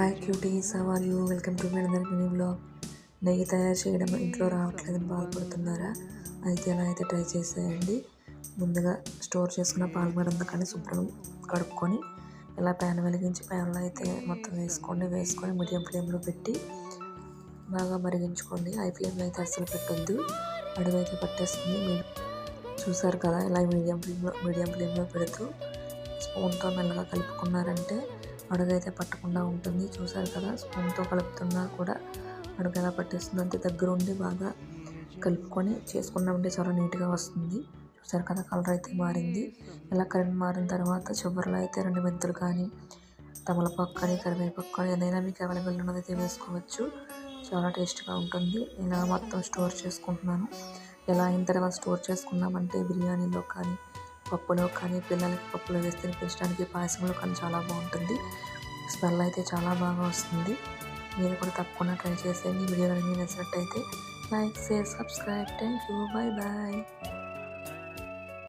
Hi cuties are you? Welcome to my అందరి mini blog. నెయ్యి తయారు చేయడం ఇంట్లో రావట్లేదని బాధపడుతున్నారా? అయితే ఎలా అయితే ట్రై చేసేయండి. ముందుగా స్టోర్ చేసుకున్న పాలమరంతా కానీ శుభ్రం కడుక్కొని ఇలా ప్యాన్ వెలిగించి ప్యాన్లో అయితే మొత్తం వేసుకోండి. వేసుకొని మీడియం ఫ్లేమ్లో పెట్టి బాగా మరిగించుకోండి. హై ఫ్లేమ్లో అయితే అస్సలు పెట్టొద్దు. అడుగు అయితే పట్టేస్తుంది. మీరు చూసారు కదా ఇలా మీడియం ఫ్లేమ్లో మీడియం ఫ్లేమ్లో పెడుతూ స్పూన్తో మెల్లగా కలుపుకున్నారంటే అడుగు అయితే పట్టకుండా ఉంటుంది. చూసారు కదా స్పూన్తో కలుపుతున్నా కూడా అడుగు ఎలా పట్టేస్తుంది. అంతే దగ్గర ఉండి బాగా కలుపుకొని చేసుకున్నామంటే చాలా నీట్గా వస్తుంది. చూసారు కదా కలర్ అయితే మారింది. ఇలా కలర్ మారిన తర్వాత చివరిలో అయితే రెండు మెంతులు కానీ తమలపాకు కానీ కరివేపాకు కానీ ఏదైనా మీకు అవైలబుల్ ఉన్నదైతే వేసుకోవచ్చు. చాలా టేస్ట్గా ఉంటుంది. ఇలా మొత్తం స్టోర్ చేసుకుంటున్నాను. ఎలా అయిన తర్వాత స్టోర్ చేసుకున్నామంటే బిర్యానీలో కానీ పప్పులో కానీ పిల్లలకి పప్పులో వేసి తినిపించడానికి పాయసంలో కానీ చాలా బాగుంటుంది. స్మెల్ అయితే చాలా బాగా వస్తుంది. మీరు కూడా తప్పకుండా ట్రై చేసేయండి. వీడియో కానీ నచ్చినట్టయితే like share subscribe. Thank you bye bye